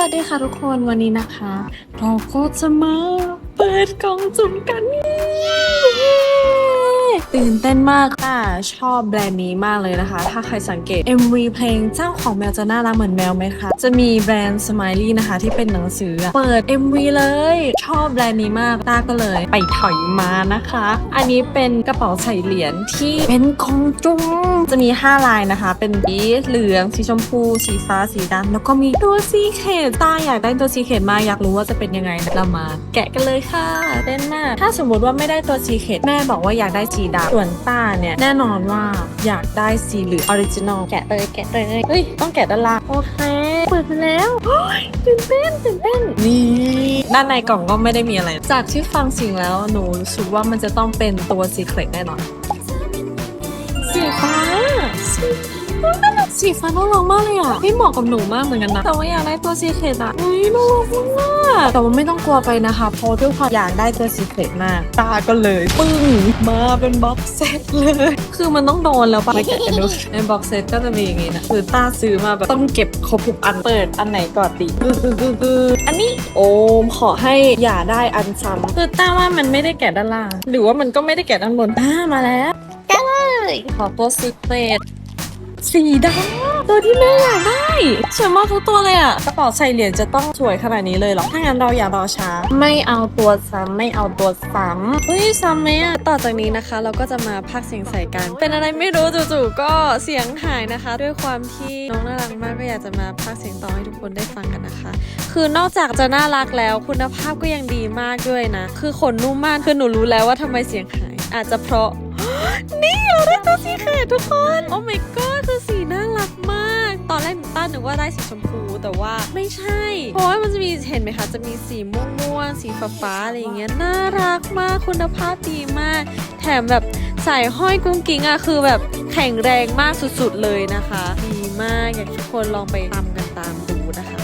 วัสดีค่ะทุกคนวันนี้นะคะ เราก็จะมาเปิดกล่องจุ่มกัน ตื่นเต้นมากอะชอบแบรนด์นี้มากเลยนะคะ ถ้าใครสังเกต MV เพลงเจ้าของแมวจะน่ารักเหมือนแมวไหมคะ จะมีแบรนด์ Smiley นะคะ ที่เป็นหนังสือ เปิด MV เลย ชอบแบรนด์นี้มากตาก็เลยไปถอยมานะคะ อันนี้เป็นกระเป๋าใส่เหรียญที่เป็นของจุ้มจะมี 5 ลายนะคะ เป็นสีเหลือง สีชมพู สีฟ้า สีดำแล้วก็มีตัวซีเคดต้าอยากได้ตัวซีเคดมากอยากรู้ว่าจะเป็นยังไงเรามา แกะกันเลยค่ะเต้นมากถ้าสมมติว่าไม่ได้ตัวซีเคดแม่บอกว่าอยากได้สีดำส่วนต้าเนี่ย แน่นอนว่าอยากได้สีเหลืองออริจินอลแกะเลยแกะเลยเฮ้ย ต้องแกะด้านล่างโอเคเปิดไปแล้วตื่นเต้นตื่นเต้นนี่ด้านในกล่องก็ไม่ได้มีอะไร จากที่ฟังสิ่งแล้วหนูรู้สึกว่ามันจะต้องเป็นตัวซีเคล็ดแน่นอน สีฟ้าน่ารักมากเลยอะพี่เหมาะกับหนูมากเหมือนกันนะแต่ว่าอยากได้ตัวซีเครตอะอุ้ยน่ารักมากแต่ว่าไม่ต้องกลัวไปนะคะเพราะด้วยความอยากได้ตัวซีเครตมากตาก็เลยปึ้งมาเป็นบ็อกเซตเลย คือมันต้องโดนแล้วปะไปแกะกันดูในบ็อกเซตก็จะมีอย่างงี้นะคือตาซื้อมาแบบต้องเก็บครบทุกอันเปิดอันไหนก่อนดีคือคือคือคืออันนี้โอมขอให้อย่าได้อันซ้ำคือต้าว่ามันไม่ได้แกะด้านล่างหรือว่ามันก็ไม่ได้แกะด้านบนอ่ามาแล้วขอตัวซีเครต สีดำตัวที่แม่อยากได้สวยมากทุกตัวเลยอะกระเป๋าใส่เหรียญจะต้องสวยขนาดนี้เลยเหรอ ถ้างั้นเราอย่ารอช้า ไม่เอาตัวซ้ำไม่เอาตัวซ้ำเฮ้ยซ้ำไหมอะต่อจากนี้นะคะ เราก็จะมาพักเสียงใส่กัน เป็นอะไรไม่รู้จู่ๆก็เสียงหายนะคะ ด้วยความที่น้องน่ารักมากก็อยากจะมาพักเสียงต่อให้ทุกคนได้ฟังกันนะคะ คือนอกจากจะน่ารักแล้วคุณภาพก็ยังดีมากด้วยนะ คือขนนุ่มมากคือหนูรู้แล้วว่าทำไมเสียงหาย อาจจะเพราะนี่เรา ได้ตัวสีเขตทุกคน โอ้ my god คือสีน่ารักมาก ตอนแรกหนูต้านึกว่าได้สีชมพูแต่ว่าไม่ใช่ เพราะว่ามันจะมีเห็นไหมคะ จะมีสีม่วงม่วงสีฟ้าฟ้าๆอะไรอย่างเงี้ย น่ารักมาก คุณภาพดีมาก แถมแบบใส่ห้อยกุ้งกิ้งอะคือแบบแข็งแรงมากสุดๆเลยนะคะ ดีมากอยากทุกคนลองไปทำกันตามดูนะคะ